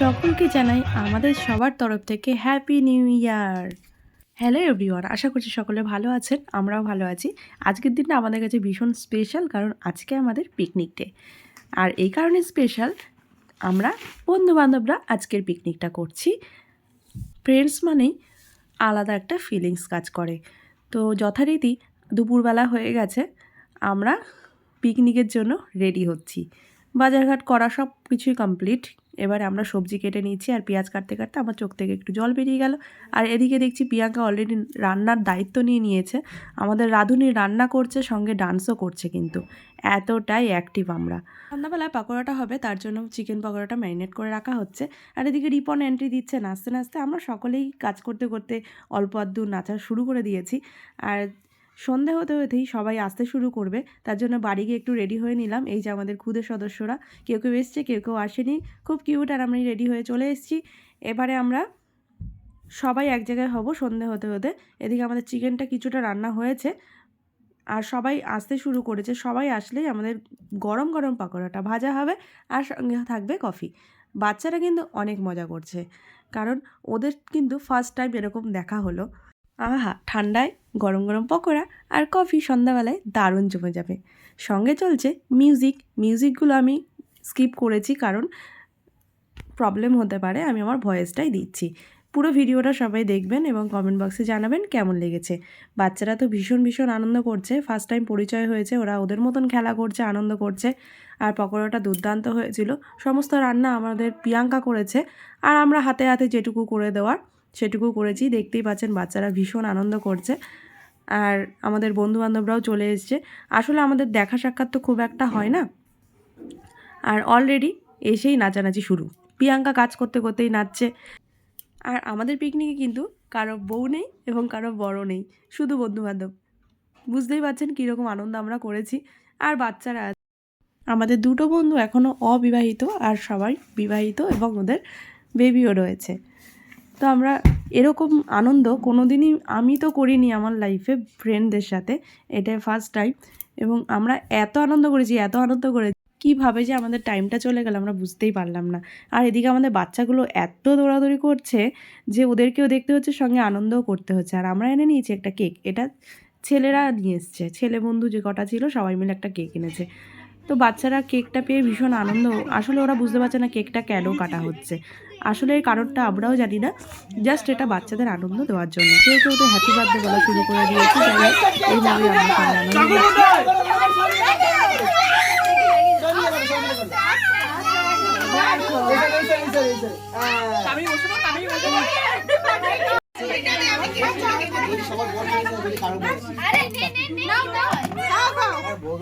সকলকে জানাই আমাদের সবার তরফ থেকে happy new year hello everyone আশা করছি সকলে ভালো আছেন, আমরাও ভালো আছি। আজকের দিনটা আমাদের কাছে ভীষণ স্পেশাল কারণ আজকে আমাদের পিকনিক ডে আর এই কারণে স্পেশাল আমরা বন্ধুবান্ধবরা আজকের পিকনিকটা করছি। ফ্রেন্ডস মানেই আলাদা একটা ফিলিংস কাজ করে। তো যথারীতি দুপুরবেলা হয়ে গেছে, আমরা পিকনিকের জন্য রেডি হচ্ছি। বাজারঘাট করা সব কিছুই কমপ্লিট এবারে আমরা সবজি কেটে নিচ্ছি আর পেঁয়াজ কাটতে কাটতে আমার চোখ থেকে একটু জল বেরিয়ে গেল। আর এদিকে দেখছি প্রিয়াঙ্কা অলরেডি রান্নার দায়িত্ব নিয়ে নিয়েছে। আমাদের রাঁধুনি রান্না করছে, সঙ্গে ডান্সও করছে কিন্তু। এতটাই অ্যাক্টিভ আমরা। সন্ধ্যাবেলায় পকোড়াটা হবে, তার জন্য চিকেন পকোড়াটা ম্যারিনেট করে রাখা হচ্ছে। আর এদিকে রিপন এন্ট্রি দিচ্ছে নাচতে নাচতে। আমরা সকলেই কাজ করতে করতে অল্প আধটু নাচা শুরু করে দিয়েছি। আর সন্ধে হতে হতেই সবাই আসতে শুরু করবে। তার জন্য বাড়ি গিয়ে একটু রেডি হয়ে নিলাম। এই যে আমাদের খুদে সদস্যরা, কেউ কেউ এসছে, কেউ কেউ আসেনি। খুব কিউট আর আমি রেডি হয়ে চলে এসেছি। এবারে আমরা সবাই এক জায়গায় হব সন্ধে হতে হতে। এদিকে আমাদের চিকেনটা কিছুটা রান্না হয়েছে। আর সবাই আসতে শুরু করেছে। সবাই আসলেই আমাদের গরম গরম পাকোড়াটা ভাজা হবে আর সঙ্গে থাকবে কফি বাচ্চারা কিন্তু অনেক মজা করছে। কারণ ওদের কিন্তু ফার্স্ট টাইম এরকম দেখা হলো। আহা, ঠান্ডায় গরম গরম পকোড়া আর কফি সন্ধ্যাবেলায় দারুণ জমে যাবে। সঙ্গে চলছে মিউজিক মিউজিকগুলো আমি স্কিপ করেছি কারণ প্রবলেম হতে পারে, আমি আমার ভয়েসটাই দিচ্ছি। পুরো ভিডিওটা সবাই দেখবেন এবং কমেন্ট বক্সে জানাবেন কেমন লেগেছে। বাচ্চারা তো ভীষণ ভীষণ আনন্দ করছে। ফার্স্ট টাইম পরিচয় হয়েছে, ওরা ওদের মতন খেলা করছে, আনন্দ করছে। আর পকোড়াটা দুর্দান্ত হয়েছিল। সমস্ত রান্না আমাদের প্রিয়াঙ্কা করেছে। আর আমরা হাতে হাতে যেটুকু করে দেওয়ার সেটুকু করেছি। দেখতেই পাচ্ছেন বাচ্চারা ভীষণ আনন্দ করছে। আর আমাদের বন্ধু বান্ধবরাও চলে এসছে। আসলে আমাদের দেখা সাক্ষাৎ তো খুব একটা হয় না। আর অলরেডি এসেই নাচানাচি শুরু। প্রিয়াঙ্কা কাজ করতে করতেই নাচছে। আর আমাদের পিকনিকে কিন্তু কারও বউ নেই এবং কারও বড় নেই, শুধু বন্ধু বান্ধব বুঝতেই পারছেন কীরকম আনন্দ আমরা করেছি। আর বাচ্চারা। আমাদের দুটো বন্ধু এখনও অবিবাহিত আর সবাই বিবাহিত এবং ওদের বেবিও রয়েছে। তো আমরা এরকম আনন্দ কোনো দিনই আমি তো করিনি আমার লাইফে ফ্রেন্ডদের সাথে, এটাই ফার্স্ট টাইম এবং আমরা এত আনন্দ করেছি, এত আনন্দ করেছি কীভাবে যে আমাদের টাইমটা চলে গেল আমরা বুঝতেই পারলাম না। আর এদিকে আমাদের বাচ্চাগুলো এত দৌড়াদৌড়ি করছে যে ওদেরকেও দেখতে হচ্ছে, সঙ্গে আনন্দও করতে হচ্ছে। আর আমরা এনে নিয়েছি একটা কেক এটা ছেলেরা নিয়ে এসছে। ছেলে বন্ধু যে কটা ছিল, সবাই মিলে একটা কেক এনেছে। তো বাচ্চারা কেকটা পেয়ে ভীষণ আনন্দ আসলে ওরা বুঝতে পারছে না কেকটা কেন কাটা হচ্ছে আসলে এই কারণটা আমরাও জানি না জাস্ট এটা বাচ্চাদের আনন্দ দেওয়ার জন্য কেউ কেউ তো হ্যাপি বার্থডে বলা শুরু করে দিয়েছে আমরা আনন্দ।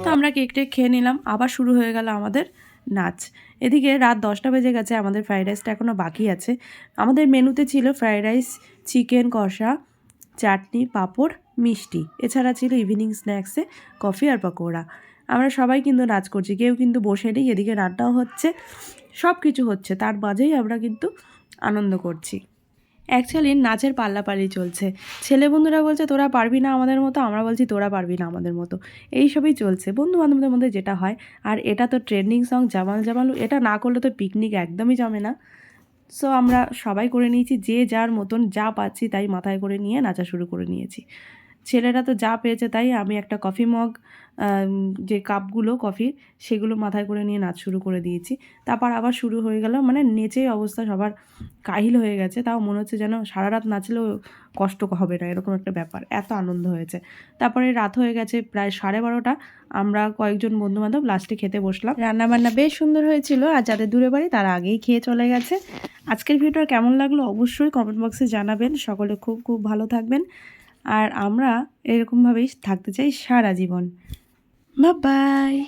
তো আমরা কেক খেয়ে নিলাম, আবার শুরু হয়ে গেল আমাদের নাচ। এদিকে রাত দশটা বেজে গেছে, আমাদের ফ্রাইড রাইসটা এখনও বাকি আছে। আমাদের মেনুতে ছিল ফ্রাইড রাইস চিকেন কষা, চাটনি, পাঁপড়, মিষ্টি। এছাড়া ছিল ইভিনিং স্ন্যাক্সে কফি আর পকোড়া। আমরা সবাই কিন্তু নাচ করছি, কেউ কিন্তু বসে নেই, এদিকে রান্নাও হচ্ছে সব কিছু হচ্ছে। তার মাঝেই আমরা কিন্তু আনন্দ করছি। অ্যাকচুয়ালি নাচের পাল্লাপাল্লি চলছে। ছেলে বন্ধুরা বলছে, তোরা পারবি না আমাদের মতো? আমরা বলছি, তোরা পারবি না আমাদের মতো। এই সবই চলছে। বন্ধু বান্ধবদের মধ্যে যেটা হয়, আর এটা তো ট্রেন্ডিং সং জামাল জামালু, এটা না করলে তো পিকনিক একদমই জমে না। সো আমরা সবাই করে নিয়েছি, যে যার মতন যা পাচ্ছি তাই মাথায় করে নিয়ে নাচা শুরু করে নিয়েছি। ছেলেরা তো যা পেয়েছে তাই, আমি একটা কফি মগ যে কাপগুলো কফির সেগুলো মাথায় করে নিয়ে নাচ শুরু করে দিয়েছি। তারপর আবার শুরু হয়ে গেল মানে নেচেই অবস্থা সবার কাহিল হয়ে গেছে, তাও মনে হচ্ছে যেন সারা রাত নাচলেও কষ্ট হবে না, এরকম একটা ব্যাপার, এত আনন্দ হয়েছে। তারপরে রাত হয়ে গেছে প্রায় সাড়ে বারোটা, আমরা কয়েকজন বন্ধুবান্ধব লাস্টে খেতে বসলাম। রান্নাবান্না বেশ সুন্দর হয়েছিল, আর যাদের দূরে বাড়ি তারা আগেই খেয়ে চলে গেছে। আজকের ভিডিওটা কেমন লাগল অবশ্যই কমেন্ট বক্সে জানাবেন, সকলে খুব খুব ভালো থাকবেন। আর আমরা এরকমভাবেই থাকতে চাই সারা জীবন। বা বাই